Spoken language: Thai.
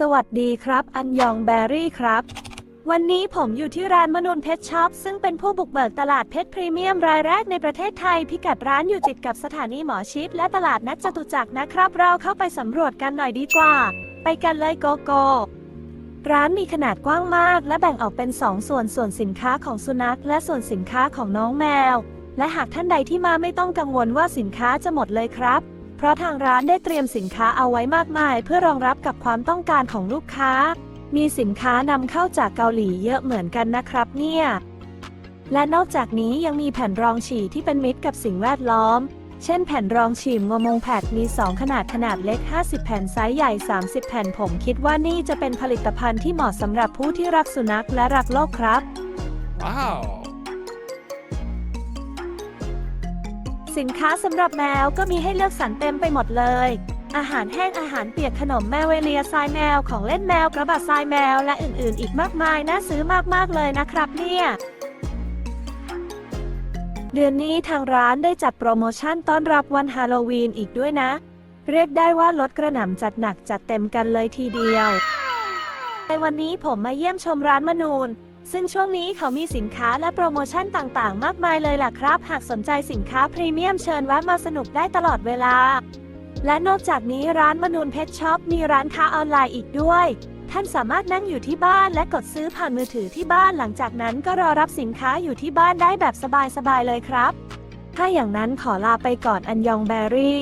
สวัสดีครับ อันยองแบรี่ครับ วันนี้ผมอยู่ที่ร้านมนุนเพชรช็อป ซึ่งเป็นผู้บุกเบิกตลาดเพชรพรีเมียมรายแรกในประเทศไทย พิกัดร้านอยู่ติดกับสถานีหมอชิดและตลาดนัดจตุจักรนะครับ เราเข้าไปสำรวจกันหน่อยดีกว่า ไปกันเลยโกโก้ร้านมีขนาดกว้างมาก และแบ่งออกเป็น 2 ส่วนส่วนสินค้าของสุนัข และส่วนสินค้าของน้องแมว และหากท่านใดที่มาไม่ต้องกังวลว่าสินค้าจะหมดเลยครับ ราะทางร้านได้เตรียมสินค้าเอาไว้มากมาย เพื่อรองรับกับความต้องการของลูกค้า มีสินค้านำเข้าจากเกาหลีเยอะเหมือนกันนะครับเนี่ย และนอกจากนี้ยังมีแผ่นรองฉี่ที่เป็นมิตรกับสิ่งแวดล้อม เช่น แผ่นรองฉี่งวมงแพดมี 2 ขนาดขนาดเล็ก 50 แผ่นไซส์ใหญ่ 30 แผ่นผมคิดว่านี่จะเป็นผลิตภัณฑ์ที่เหมาะสำหรับผู้ที่รักสุนัขและรักโลกครับ Wow. สินค้าสำหรับแมวก็มีให้เลือกสรรเต็มไปหมดเลย อาหารแห้งอาหารเปียกขนมแมวเวเลียทรายแมวของเล่นแมวกระบะทรายแมวและอื่นๆ อีกมากมายน่าซื้อมากๆเลยนะครับเนี่ยเดือนนี้ทางร้านได้จัดโปรโมชั่นต้อนรับวันฮาโลวีนอีกด้วยนะ เรียกได้ว่าลดกระหน่ำจัดหนักจัดเต็มกันเลยทีเดียว ในวันนี้ผมมาเยี่ยมชมร้านมนูน ซึ่งช่วงนี้เขามีสินค้าและโปรโมชั่นต่างๆ มากมายเลยล่ะครับ หากสนใจสินค้าพรีเมียมเชิญแวะมาสนุกได้ตลอดเวลา และนอกจากนี้ร้านมนูนเพชรช็อปมีร้านค้าออนไลน์อีกด้วย ท่านสามารถนั่งอยู่ที่บ้านและกดซื้อผ่านมือถือที่บ้านหลังจากนั้นก็รอรับสินค้าอยู่ที่บ้านได้แบบสบายๆเลยครับ ถ้าอย่างนั้นขอลาไปก่อนอันยองแบรี่